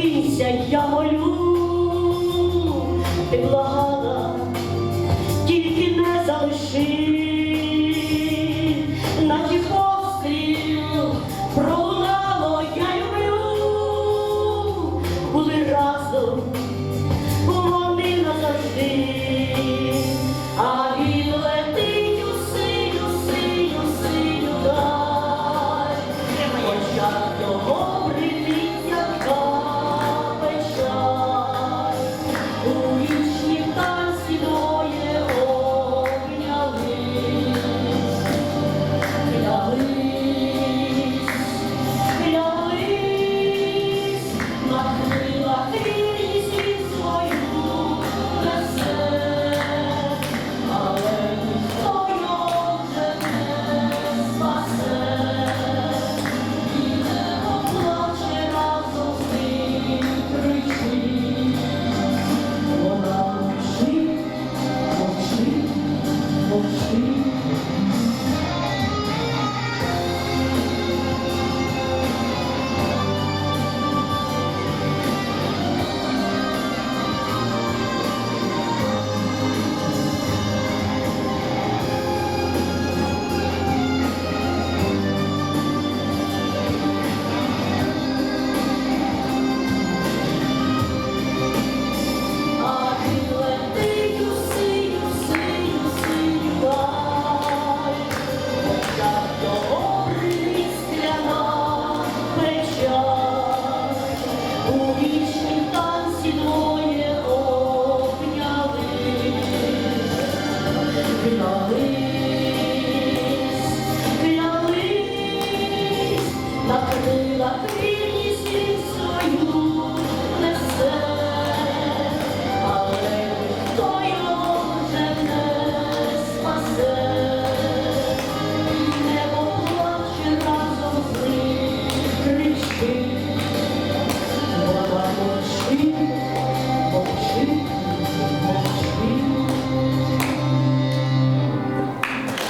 зупинься, я молю, ти благала, тільки не залиши, наче постріл пролунало, я люблю, були разом, вони назавжди. love.